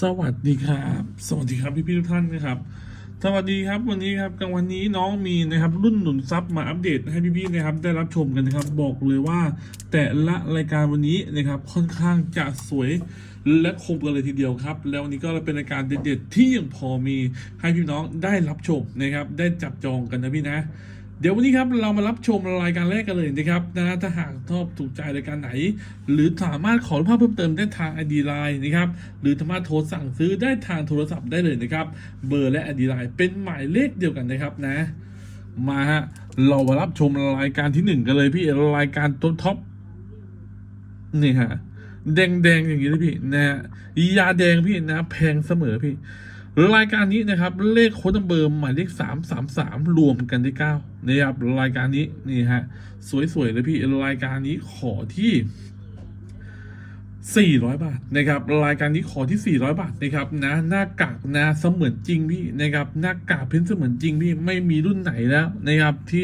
สวัสดีครับ สวัสดีครับพี่พี่ทุกท่านนะครับ สวัสดีครับวันนี้ครับกลางวันนี้น้องมีนะครับรุ่นหนุนซับมาอัปเดตให้พี่ๆนะครับได้รับชมกันนะครับ บอกเลยว่า แต่ละรายการวันนี้นะครับค่อนข้างจะสวยและคมกันเลยทีเดียวครับ แล้ววันนี้ก็เป็นรายการเด็ดๆที่ยังพอมีให้พี่น้องได้รับชมนะครับ ได้จับจองกันนะพี่นะ ดี๋ยววันนี้ครับเรามารับชมรายการแรกกันเลยนะครับนะถ้าหากชอบถูกใจรายการไหน หรือสามารถขอรูปภาพเพิ่มเติมได้ทาง ID Line นะครับหรือสามารถโทรสั่งซื้อได้ทางโทรศัพท์ได้เลยนะครับเบอร์และ ID Line เป็นหมายเลขเดียวกันนะครับนะมาฮะเรามารับชมรายการที่หนึ่งกันเลยพี่รายการตัวท็อปนี่ฮะแดงแดงๆอย่างนี้เลยพี่นะฮะยาแดงพี่นะ แพงเสมอพี่ รายการนี้นะครับ เลขโค้ดเบอร์หมายเลขสามสามสามรวมกันได้เก้านะครับรายการนี้นี่ฮะสวยๆเลยพี่รายการนี้ขอที่400 บาทนะครับรายการนี้ขอที่ 400 บาทนะครับนะหน้ากากนะเสมือนจริงพี่นะครับหน้ากากเพ้นเสมือนจริงพี่ไม่มีรุ่นไหนแล้วนะครับที่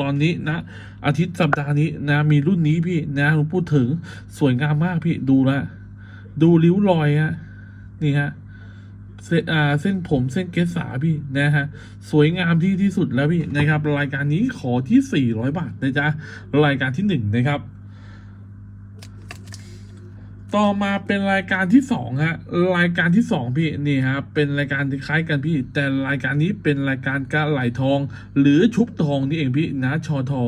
ตอนนี้นะอาทิตย์สัปดาห์นี้นะมีรุ่นนี้พี่นะผมพูดถึงสวยงามมากพี่ดูละดูริ้วรอยฮะนี่ฮะ เส้นอ่าเส้นผมเส้นเกสาพี่นะฮะสวยงามที่ที่สุดแล้วพี่นะครับ รายการนี้ขอที่ 400 บาทนะจ๊ะรายการที่หนึ่งนะครับ ต่อมาเป็นรายการที่สองฮะรายการที่สองพี่นี่ฮะเป็นรายการคล้ายกันพี่ แต่รายการนี้เป็นรายการกระไหลทอง หรือชุบทองนี่เองพี่นะชอทอ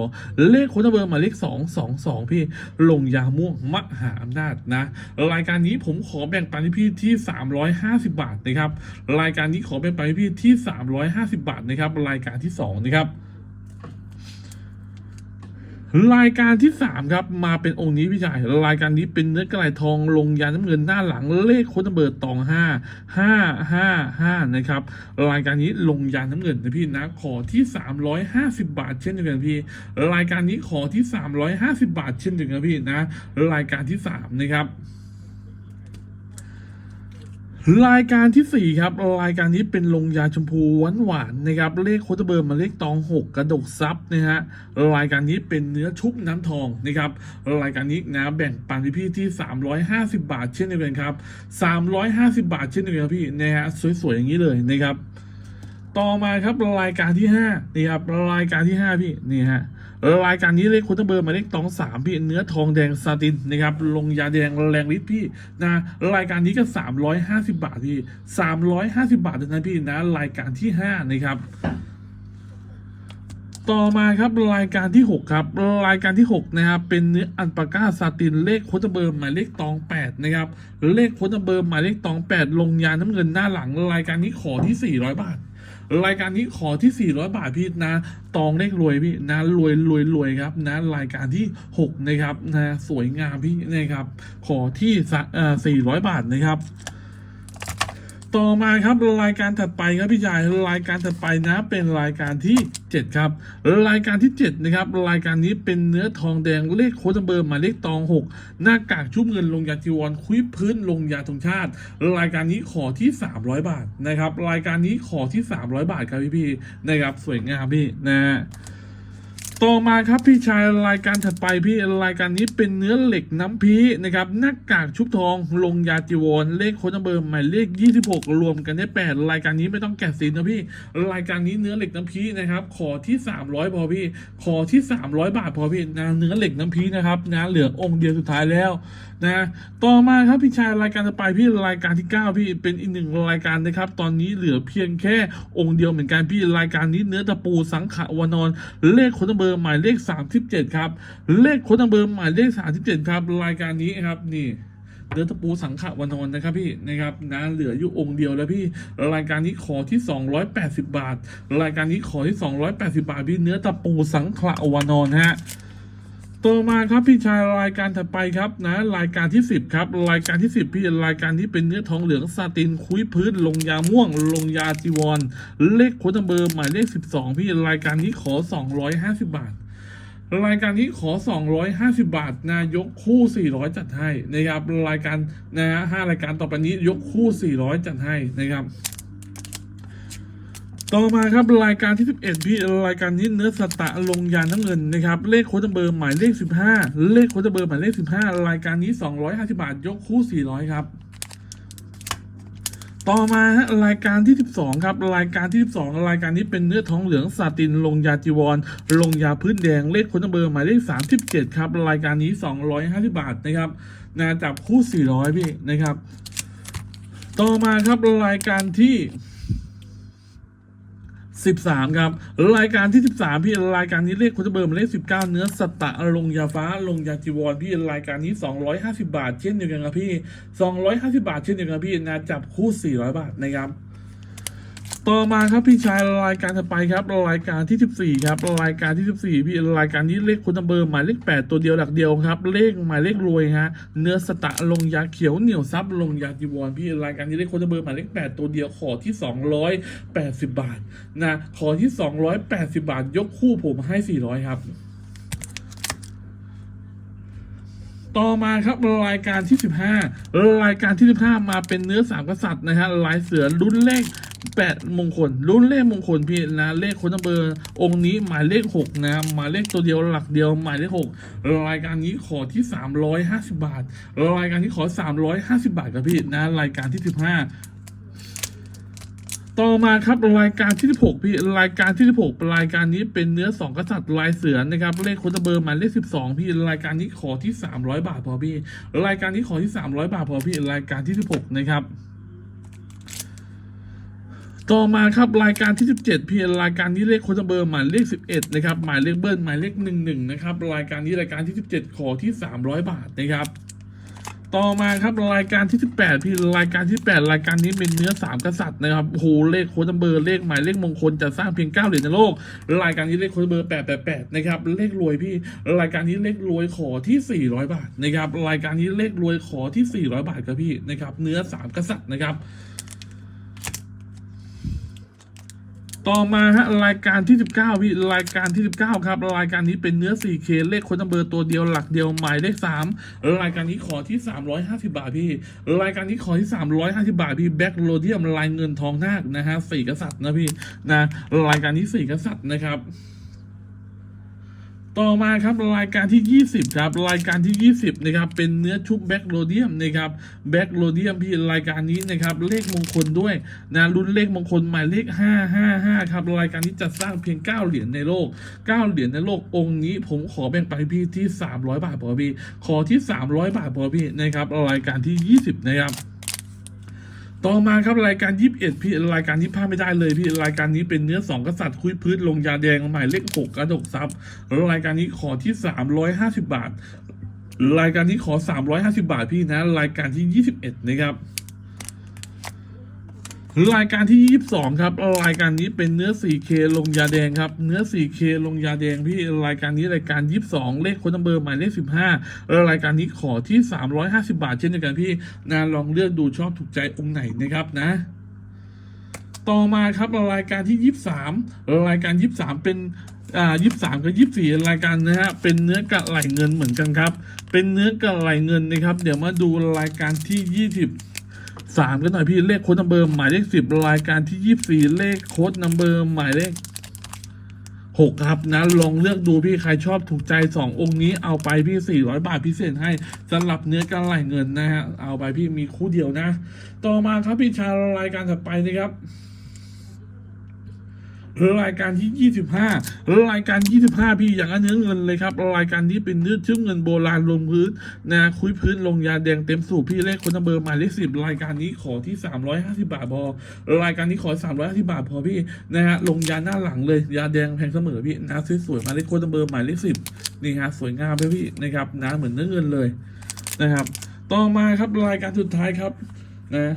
เลขโค้ดเบอร์มาเลขสองสองสองพี่ลงยาม่วงมหาอำนาจนะ รายการนี้ผมขอแบ่งปันให้พี่ที่350บาทนะครับรายการนี้ขอแบ่งปันให้พี่ที่350บาทนะครับรายการที่สองนะครับ รายการที่สามครับ มาเป็นองค์นี้พี่ชายรายการนี้เป็นเนื้อกระไรทองลงยาน้ำเงินหน้าหลังเลขโค้ดเบอร์ตองห้าห้าห้าห้านะครับรายการนี้ลงยาน้ำเงินนะพี่นะขอที่สามร้อยห้าสิบาทเช่นเดียวกันพี่ รายการนี้ขอที่สามร้อยห้าสิบาทเช่นเดียวกันพี่นะ รายการที่สามนะครับ รายการที่สี่ครับ รายการนี้เป็นลงยาชมพูหวานหวานๆนะครับ เลขโคตรเบอร์มาเลขตองหกกระดกซับนะฮะรายการนี้เป็นเนื้อชุบน้ำทองนะครับรายการนี้นะแบ่งปันพี่ๆที่ 350 บาทเช่นเดียวกันครับ 350 บาทเช่นเดียวกันครับพี่นะฮะสวยๆอย่างนี้เลยนะครับ ต่อมาครับรายการที่ห้านี่ครับรายการที่ห้าพี่นี่ฮะ รายการนี้เลขคุณตเบอร์หมายเลขตองสามพี่เนื้อทองแดงซาตินนะครับลงยาแดงแรงฤทธิ์พี่นะรายการนี้ก็สามร้อยห้าสิบาทพี่สามร้อยห้าสิบาทเท่านะพี่นะรายการที่ห้านะครับต่อมาครับรายการที่ 6 ครับ รายการที่ 6 นะครับเป็นเนื้ออันปาก้าซาตินเลขโคตรเบอร์หมายเลขตอง 8 นะครับ เลขโคตรเบอร์หมายเลขตอง 8 ลงยาน้ำเงินหน้าหลัง รายการนี้ขอที่ 400 บาท รายการนี้ขอที่ 400 บาทพี่นะ ตองเลขรวยพี่นะรวยรวยรวยครับนะรายการที่ 6 นะครับนะสวยงามพี่นะครับ ขอที่สี่ร้อ400บาทนะครับ ต่อมาครับรายการถัดไปครับพี่ชายรายการถัดไปนะ เป็นรายการที่ 7 ครับ รายการที่ 7 นะครับ รายการนี้เป็นเนื้อทองแดงเลขโค้ดเบอร์หมายเลขตอง 6 หน้ากากชุบเงินลงยาจีวรคุยพื้นลงยาธงชาติ รายการนี้ขอที่ 300 บาทนะครับ รายการนี้ขอที่ 300 บาทครับพี่พี่ๆนะครับสวยงามพี่นะฮะ ต่อมาครับพี่ชายรายการถัดไปพี่รายการนี้เป็นเนื้อเหล็กน้ำพีนะครับหน้ากากชุบทอง ลงยาจีวรเลขโค้ดเบอร์หมายเลข 26 รวมกันได้ 8 รายการนี้ไม่ต้องแกะซีนนะพี่ รายการนี้เนื้อเหล็กน้ำพีนะครับขอที่ 300 พอพี่ ขอที่ 300 บาทพอพี่นะเนื้อเหล็กน้ำพีนะครับนะเหลือองค์เดียวสุดท้ายแล้ว นะต่อมาครับพี่ชายรายการถัดไปพี่รายการที่ 9 พี่เป็นอีกหนึ่งรายการนะครับ ตอนนี้เหลือเพียงแค่องค์เดียวเหมือนกันพี่รายการนี้เนื้อตะปูสังขวานอน เลขโค้ดเบอร์หมายเลข 37 ครับ เลขโค้ดเบอร์หมายเลข 37 ครับ รายการนี้ครับนี่เนื้อตะปูสังขวานอนนะครับพี่นะครับนะเหลืออยู่องค์เดียวแล้วพี่รายการนี้ขอที่ 280 บาท รายการนี้ขอที่ 280 บาทพี่เนื้อตะปูสังขวานอนฮะ ต่อมาครับพี่ชายรายการถัดไปครับนะรายการที่ 10ครับรายการที่ 10 พี่รายการที่เป็นเนื้อทองเหลืองซาตินคุยพื้น ลงยาม่วง ลงยาจีวร เลขโค้ดเบอร์หมายเลข 12 พี่รายการนี้ขอ 250 บาท รายการนี้ขอ 250 บาท นายกคู่ 400 จัดให้นะครับรายการนะฮะห้ารายการต่อไปนี้ยกคู่ 400 จัดให้นะครับ ต่อมาครับรายการที่ 11 พี่รายการนี้เนื้อสตะลงยาน้ำเงินนะครับเลขโค้ดเบอร์หมายเลข 15 เลขโค้ดเบอร์หมายเลข 15 รายการนี้ 250 บาท ยกคู่ 400 ครับ ต่อมาฮะรายการที่ 12 ครับ รายการที่ 12 รายการนี้เป็นเนื้อท้องเหลืองซาตินลงยาจีวร ลงยาพื้นแดงเลขคนเบอร์หมายเลข 37 ครับ รายการนี้ 250 บาทนะครับนะจับคู่ 400 พี่นะครับ ต่อมาครับรายการที่ 13 ครับ รายการที่ 13 พี่รายการนี้เลขคนเบอร์มาเลข 19 เนื้อสตะลงยาฟ้าลงยาจีวรพี่รายการนี้ 250 บาท เช่นเดียวกันครับพี่ 250 บาทเช่นเดียวกันพี่นะจับคู่ 400 บาทนะครับ ต่อมาครับพี่ชายรายการถัดไปครับรายการที่ 14ครับรายการที่ 14 พี่รายการนี้เลขคนเบอร์หมายเลข 8 ตัวเดียวหลักเดียวครับ เลขหมายเลขรวยฮะเนื้อสตะลงยาเขียวเหนียวซับลงยาจีวรพี่รายการนี้เลขคนเบอร์หมายเลข 8 ตัวเดียวขอที่ 280 บาทนะขอที่ 280 บาท ยกคู่ผมให้ 400 ครับ ต่อมาครับรายการที่ 15 รายการที่ 15 มาเป็นเนื้อสามกษัตริย์นะฮะลายเสือรุ่นเลข 8 มงคล รุ่นเลขมงคลพี่นะเลขคนเบอร์องค์นี้หมายเลข 6 นะหมายเลขตัวเดียวหลักเดียวหมายเลข 6 รายการนี้ขอที่ 350 บาท รายการนี้ขอ 350 บาทครับพี่นะรายการที่ 15 ต่อมาครับรายการที่ 16 พี่รายการที่ 16รายการนี้เป็นเนื้อสองกษัตริย์ลายเสือนะครับเลขโคตเบอร์หมายเลข 12 พี่รายการนี้ขอที่ 300 บาทพอพี่ รายการนี้ขอที่ 300 บาทพอพี่รายการที่ 16 นะครับต่อมาครับรายการที่ 17พี่รายการนี้เลขโคตเบอร์หมายเลข 11 นะครับ หมายเลขเบิ้ลหมายเลข 11 นะครับ รายการนี้รายการที่ 17 ขอที่ 300 บาทนะครับ ต่อมาครับรายการที่ 18 พี่รายการที่ 8 รายการนี้เป็นเนื้อสามกษัตริย์นะครับโหเลขโค้ดเบอร์เลขหมายเลขมงคลจะสร้างเพียง 9 เหรียญในโลก รายการนี้เลขโค้ดเบอร์ 888 นะครับเลขรวยพี่ รายการนี้เลขรวยขอที่ 400 บาทนะครับรายการนี้เลขรวยขอที่ 400 บาทครับพี่นะครับเนื้อสามกษัตริย์นะครับ ต่อมาฮะรายการที่ 19พี่รายการที่ 19 ครับ รายการนี้เป็นเนื้อ 4K เลขคนนัมเบอร์ตัวเดียวหลักเดียวหมายเลข3รายการนี้ขอที่ 350 บาทพี่ รายการนี้ขอที่ 350 บาทพี่แบ็กโรเดียมลายเงินทองนาคนะฮะสี่กษัตริย์นะพี่นะรายการนี้สี่กษัตริย์นะครับ ต่อมาครับรายการที่ 20ครับรายการที่ 20นะครับเป็นเนื้อชุบแบ็กโรเดียมนะครับแบ็กโรเดียมพี่รายการนี้นะครับเลขมงคลด้วยนะรุ่นเลขมงคลหมายเลข 555ครับรายการนี้จะสร้างเพียง 9 เหรียญในโลก 9 เหรียญในโลกองค์นี้ ผมขอแบ่งไปพี่ที่ 300 บาทพอพี่ขอที่ 300 บาทพอพี่นะครับรายการที่ 20 นะครับ ต่อมาครับรายการยี่สิบเอ็ดพี่รายการที่พลาดไม่ได้เลยพี่รายการนี้เป็นเนื้อสองกษัตริย์คุยพื้นลงยาแดงหมายเลขหกกระดกซับรายการนี้ขอที่สามร้อยห้าสิบาท รายการนี้ขอสามร้อยห้าสิบาทพี่นะ รายการที่ยี่สิบเอ็ดนะครับ รายการที่ 22 ครับ รายการนี้เป็นเนื้อ 4K ลงยาแดงครับ เนื้อ 4K ลงยาแดงพี่ รายการนี้รายการ 22 เลขคนนัมเบอร์หมายเลข 15แล้วรายการนี้ขอที่ 350 บาท เช่นเดียวกันพี่นะลองเลือกดูชอบถูกใจองค์ไหนนะครับนะ ต่อมาครับรายการที่ 23 รายการ 23 เป็นอ่า23กับ24รายการนะฮะ เป็นเนื้อกระไหลเงินเหมือนกันครับ เป็นเนื้อกระไหลเงินนะครับ เดี๋ยวมาดูรายการที่20ส สามกันหน่อยพี่เลขโค้ดนัมเบอร์หมายเลขสิบรายการที่ยี่สี่เลขโค้ดนัมเบอร์หมายเลขหกครับนะลองเลือกดูพี่ใครชอบถูกใจสององค์นี้เอาไปพี่สี่ร้อยบาทพิเศษให้สำหรับเนื้อกระไหลเงินนะฮะเอาไปพี่มีคู่เดียวนะ ต่อมาครับพี่ชารายการถัดไปนะครับ รายการที่ 25 รายการ 25 พี่อย่างเนื้อเงินเลยครับ รายการนี้เป็นเนื้อชื่อเงินโบราณลงพื้นนะคุยพื้นลงยาแดงเต็มสูบพี่เลขคนนัมเบอร์หมายเลขสิบรายการนี้ขอที่ 350 บาทพอรายการนี้ขอ 350 บาทพอพี่นะฮะลงยาหน้าหลังเลยยาแดงแพงเสมอพี่นะสวยๆหมายเลขคนนัมเบอร์หมายเลขสิบนี่ฮะสวยงามเลยพี่นะครับนะเหมือนเนื้อเงินเลยนะครับ ต่อมาครับรายการสุดท้ายครับนะ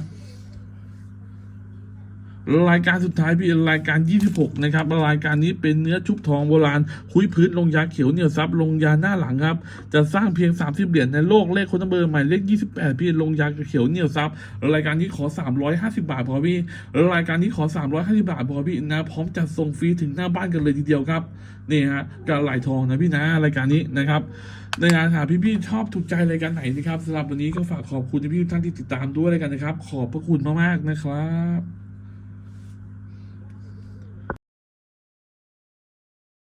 รายการสุดท้ายพี่รายการ 26 นะครับ รายการนี้เป็นเนื้อชุบทองโบราณ คุยพื้นลงยาเขียวเหนียวซับลงยาหน้าหลังครับ จะสร้างเพียง 30 เหรียญในโลกเลขคนเบอร์หมายเลข 28 พี่ลงยาเขียวเหนียวซับรายการนี้ขอ 350 บาทพอพี่ รายการนี้ขอ 350 บาทพอพี่นะ พร้อมจัดส่งฟรีถึงหน้าบ้านกันเลยทีเดียวครับ นี่ฮะกระไหลทองนะพี่นะ รายการนี้นะครับในงานหากพี่ๆชอบถูกใจรายการไหนนะครับสำหรับวันนี้ก็ฝากขอบคุณพี่ทุกท่านที่ติดตามด้วยรายกันนะครับ ขอบพระคุณมากๆนะครับ